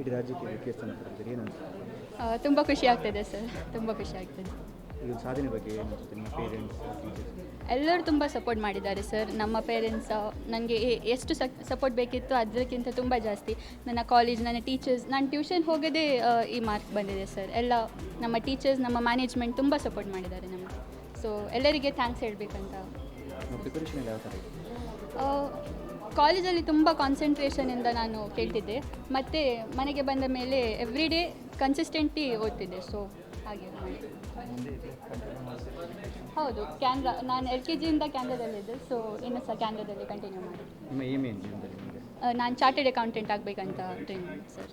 ಇಡೀ ರಾಜ್ಯಕ್ಕೆ ದ್ವಿತೀಯ ಸ್ಥಾನ ಪಡೆದಿದ್ದೀರಿ. ಏನು ಅನಿಸುತ್ತೆ? ತುಂಬ ಖುಷಿ ಆಗ್ತಿದೆ ಸರ್. ತುಂಬ ಖುಷಿ ಆಗ್ತಿದೆ. ಈ ಒಂದು ಸಾಧನೆ ಬಗ್ಗೆ ಏನು ಅನಿಸುತ್ತೆ ನಿಮ್ಮ ಪೇರೆಂಟ್ಸ್ ಟೀಚರ್ಸ್ ಎಲ್ಲರೂ ತುಂಬ ಸಪೋರ್ಟ್ ಮಾಡಿದ್ದಾರೆ ಸರ್. ನಮ್ಮ ಪೇರೆಂಟ್ಸ್ ನನಗೆ ಎಷ್ಟು ಸಪೋರ್ಟ್ ಬೇಕಿತ್ತು ಅದಕ್ಕಿಂತ ತುಂಬ ಜಾಸ್ತಿ. ನನ್ನ ಕಾಲೇಜ್ ನನ್ನ ಟೀಚರ್ಸ್ ನಾನು ಟ್ಯೂಷನ್ ಹೋಗೋದೇ ಈ ಮಾರ್ಕ್ ಬಂದಿದೆ ಸರ್. ಎಲ್ಲ ನಮ್ಮ ಟೀಚರ್ಸ್ ನಮ್ಮ ಮ್ಯಾನೇಜ್ಮೆಂಟ್ ತುಂಬ ಸಪೋರ್ಟ್ ಮಾಡಿದ್ದಾರೆ ನಮಗೆ. ಸೊ ಎಲ್ಲರಿಗೆ ಥ್ಯಾಂಕ್ಸ್ ಹೇಳಬೇಕಂತ ಪ್ರಿಪರೇಷನ್ ಯಾವ ಥರ ಇದೆ? ಕಾಲೇಜಲ್ಲಿ ತುಂಬ ಕಾನ್ಸಂಟ್ರೇಷನಿಂದ ನಾನು ಕೇಳ್ತಿದ್ದೆ. ಮತ್ತು ಮನೆಗೆ ಬಂದ ಮೇಲೆ ಎವ್ರಿ ಡೇ ಕನ್ಸಿಸ್ಟೆಂಟ್ಲಿ ಓದ್ತಿದ್ದೆ ಸೊ ಹಾಗೆ ಹೌದು ಕ್ಯಾನ್ರಾ ನಾನು ಎಲ್ ಕೆ ಜಿಯಿಂದ ಕ್ಯಾನ್ರಾದಲ್ಲಿದ್ದೆ ಸೊ ಇನ್ನು ಸಹ ಕ್ಯಾನ್ರಾದಲ್ಲಿ ಕಂಟಿನ್ಯೂ ಮಾಡಿ. ನಿಮ್ಮ ಏಮ್ ಏನು ಜೀವನದಲ್ಲಿ ನಾನು ಚಾರ್ಟೆಡ್ ಅಕೌಂಟೆಂಟ್ ಆಗಬೇಕಂತ ಡ್ರೀಮ್ ಸರ್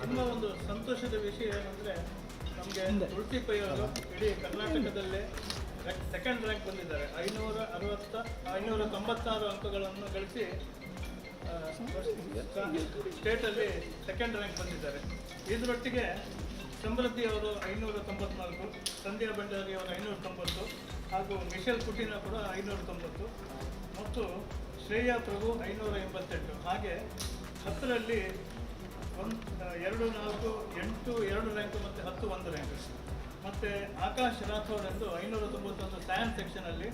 ತುಂಬ ಒಂದು ಸಂತೋಷದ ವಿಷಯ ಏನಂದರೆ, ನಮಗೆ ತುಳಸಿ ಪೈ ಅವರು ಇಡೀ ಕರ್ನಾಟಕದಲ್ಲಿ ಸೆಕೆಂಡ್ ರ್ಯಾಂಕ್ ಬಂದಿದ್ದಾರೆ. ಐನೂರ ಅರವತ್ತ, ಐನೂರ ತೊಂಬತ್ತಾರು ಅಂಕಗಳನ್ನು ಗಳಿಸಿ ಸ್ಟೇಟಲ್ಲಿ ಸೆಕೆಂಡ್ ರ್ಯಾಂಕ್ ಬಂದಿದ್ದಾರೆ. ಇದರೊಟ್ಟಿಗೆ ಸಮೃದ್ಧಿ ಅವರು ಐನೂರ ತೊಂಬತ್ನಾಲ್ಕು ಸಂಧ್ಯಾ ಭಂಡಾರಿ ಅವರು ಐನೂರ ತೊಂಬತ್ತು ಹಾಗೂ ಮಿಶೆಲ್ ಕುಟಿನ ಕೂಡ ಐನೂರ ತೊಂಬತ್ತು ಮತ್ತು ಶ್ರೇಯಾ ಪ್ರಭು ಐನೂರ ಎಂಬತ್ತೆಂಟು ಹಾಗೆ ಹತ್ತರಲ್ಲಿ ಒಂದು, ಎರಡು, ನಾಲ್ಕು, ಎಂಟು, ಎರಡು ರ್ಯಾಂಕು ಮತ್ತು ಹತ್ತು, ಒಂದು ರ್ಯಾಂಕ್ ಮತ್ತು ಆಕಾಶ್ ರಾಥೋಡ್ ಎಂದು ಐನೂರ ತೊಂಬತ್ತೊಂದು ಸೈನ್ಸ್ ಸೆಕ್ಷನಲ್ಲಿ